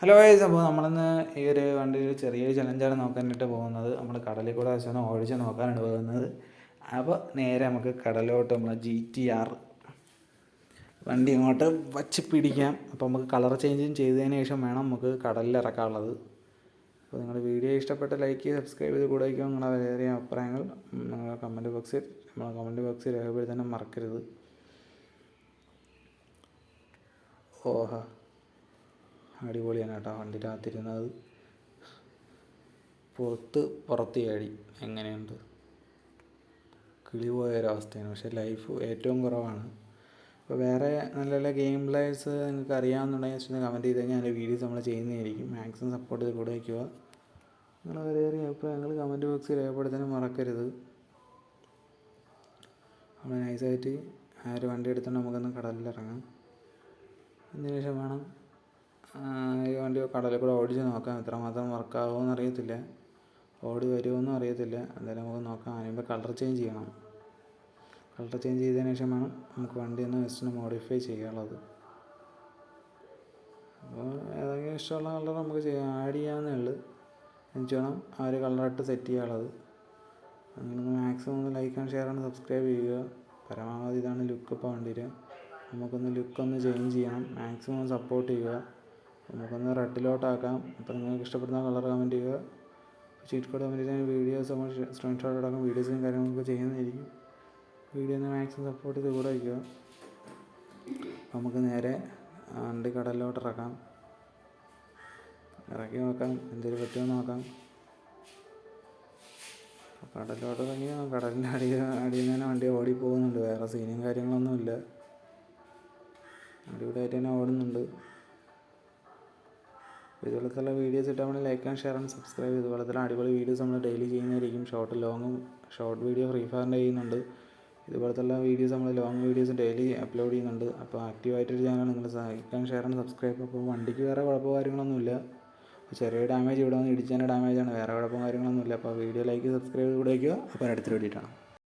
Hello guys അപ്പോൾ നമ്മളിന്ന് ഈ ഒരു വണ്ടിയിൽ ചെറിയൊരു ചലഞ്ചാണ് നോക്കാനായിട്ട് പോകുന്നത്. നമ്മൾ കടലിൽ കൂടെ വെച്ചാണ് ഓടിച്ച് നോക്കാനാണ് പോകുന്നത്. അപ്പോൾ നേരെ നമുക്ക് കടലോട്ട് നമ്മൾ ജി ടി ആർ വണ്ടി ഇങ്ങോട്ട് വച്ച് പിടിക്കാം. അപ്പോൾ നമുക്ക് കളർ ചേഞ്ചും ചെയ്തതിന് ശേഷം വേണം നമുക്ക് കടലിൽ ഇറക്കാനുള്ളത്. അപ്പോൾ നിങ്ങൾ വീഡിയോ ഇഷ്ടപ്പെട്ട ലൈക്ക് ചെയ്ത് സബ്സ്ക്രൈബ് ചെയ്ത് കൂടെ വയ്ക്കുക. നിങ്ങളുടെ വിലയേറിയ അഭിപ്രായങ്ങൾ നിങ്ങളുടെ കമന്റ് ബോക്സിൽ നമ്മളെ കമന്റ് ബോക്സിൽ രേഖപ്പെടുത്താനും മറക്കരുത്. ഓഹ. അടിപൊളിയാണ് കേട്ടോ വണ്ടിയുടെ അകത്തിരുന്നത് പുറത്ത് പുറത്ത് ചാടി. എങ്ങനെയുണ്ട്? കിളി പോയ ഒരവസ്ഥയാണ് പക്ഷേ ലൈഫ് ഏറ്റവും കുറവാണ്. അപ്പോൾ വേറെ നല്ല നല്ല ഗെയിം പ്ലേയേഴ്സ് നിങ്ങൾക്ക് അറിയാമെന്നുണ്ടെങ്കിൽ ജസ്റ്റ് കമന്റ് ചെയ്ത് കഴിഞ്ഞാൽ അതിന്റെ വീഡിയോസ് നമ്മൾ ചെയ്യുന്നതായിരിക്കും. മാക്സിമം സപ്പോർട്ട് ചെയ്ത് കൂടെ വയ്ക്കുക. വേറെ അഭിപ്രായങ്ങൾ കമന്റ് ബോക്സിൽ രേഖപ്പെടുത്താനും മറക്കരുത്. നമ്മൾ നൈസായിട്ട് ആ ഒരു വണ്ടി എടുത്തുകൊണ്ട് നമുക്കൊന്ന് കടലിലിറങ്ങാം. ഇറങ്ങാം ശേഷം വേണം? ഈ വണ്ടി കടലിൽ കൂടെ ഓടിച്ച് നോക്കാം എത്രമാത്രം വർക്കാവുമെന്ന് അറിയത്തില്ല. ഓടി വരുമെന്നും അറിയത്തില്ല. എന്തായാലും നമുക്ക് നോക്കാം. അതിനുമ്പോൾ കളർ ചേഞ്ച് ചെയ്യണം. കളർ ചേഞ്ച് ചെയ്തതിന് ശേഷം വേണം നമുക്ക് വണ്ടി ഒന്ന് ജസ്റ്റ് ഒന്ന് മോഡിഫൈ ചെയ്യാനുള്ളത്. അപ്പോൾ ഏതെങ്കിലും ഇഷ്ടമുള്ള കളർ നമുക്ക് ചെയ്യാം. ആഡ് ചെയ്യാവുന്നേ ഉള്ളൂ. എനിക്ക് വേണം ആ ഒരു കളറിട്ട് സെറ്റ് ചെയ്യാനുള്ളത്. അങ്ങനെ മാക്സിമം ഒന്ന് ലൈക്ക് ആൻഡ് ഷെയർ ആണ് സബ്സ്ക്രൈബ് ചെയ്യുക. പരമാവധി ഇതാണ് ലുക്ക് ഇപ്പോൾ വണ്ടിയിൽ നമുക്കൊന്ന് ലുക്കൊന്ന് ചേഞ്ച് ചെയ്യണം. മാക്സിമം സപ്പോർട്ട് ചെയ്യുക. നമുക്കൊന്ന് റെഡിലോട്ടാക്കാം അപ്പോൾ നിങ്ങൾക്ക് ഇഷ്ടപ്പെടുന്ന കളർ കമന്റ് ചെയ്യുക. ചീറ്റ് കോഡ് കമന്റ് ചെയ്യാൻ വീഡിയോസ് നമ്മൾ സ്ക്രീൻഷോട്ട് അടക്കം വീഡിയോസും കാര്യങ്ങളൊക്കെ ചെയ്യുന്നതായിരിക്കും. വീഡിയോ ഒന്ന് മാക്സിമം സപ്പോർട്ട് ചെയ്ത് കൂടെ വയ്ക്കുക. നമുക്ക് നേരെ അണ്ടി കടലിലോട്ട് ഇറക്കാം. ഇറക്കി നോക്കാം. എന്തെങ്കിലും പറ്റുമോ നോക്കാം. കടലിലോട്ട് ഇറങ്ങി കടലിന്റെ അടി അടിയിൽ തന്നെ വണ്ടി ഓടി പോകുന്നുണ്ട്. വേറെ സീനും കാര്യങ്ങളൊന്നുമില്ല. അടിപൊളിയായിട്ട് തന്നെ ഓടുന്നുണ്ട്. ഇതുപോലത്തുള്ള വീഡിയോസ് ഇട്ടാൽ like and share and subscribe ഇതുപോലത്തെ അടിപൊളി വീഡിയോസ് നമ്മൾ ഡെയിലി ചെയ്യുന്നതായിരിക്കും. ഷോർട്ട് ലോങ്ങും ഷോർട്ട് വീഡിയോ ഫ്രീ ഫയറിന്റെ ചെയ്യുന്നുണ്ട്. ഇതുപോലത്തുള്ള വീഡിയോസ് നമ്മൾ ലോങ് വീഡിയോസ് ഡെയിലി അപ്ലോഡ് ചെയ്യുന്നുണ്ട്. അപ്പോൾ ആക്റ്റീവായിട്ടൊരു ചാനൽ നിങ്ങൾ like and share and subscribe അപ്പോൾ വണ്ടിക്ക് വേറെ കുഴപ്പമോ കാര്യങ്ങളൊന്നുമില്ല. ചെറിയ ഡാമേജ് ഇവിടെ വന്ന് ഇടിച്ചതിന്റെ ഡാമേജാണ് വേറെ കുഴപ്പം കാര്യങ്ങളൊന്നുമില്ല. അപ്പോൾ വീഡിയോ ലൈക്ക് സബ്സ്ക്രൈബ് കൂടെ വയ്ക്കുക അപ്പോൾ അടുത്തൊരു കാണാം.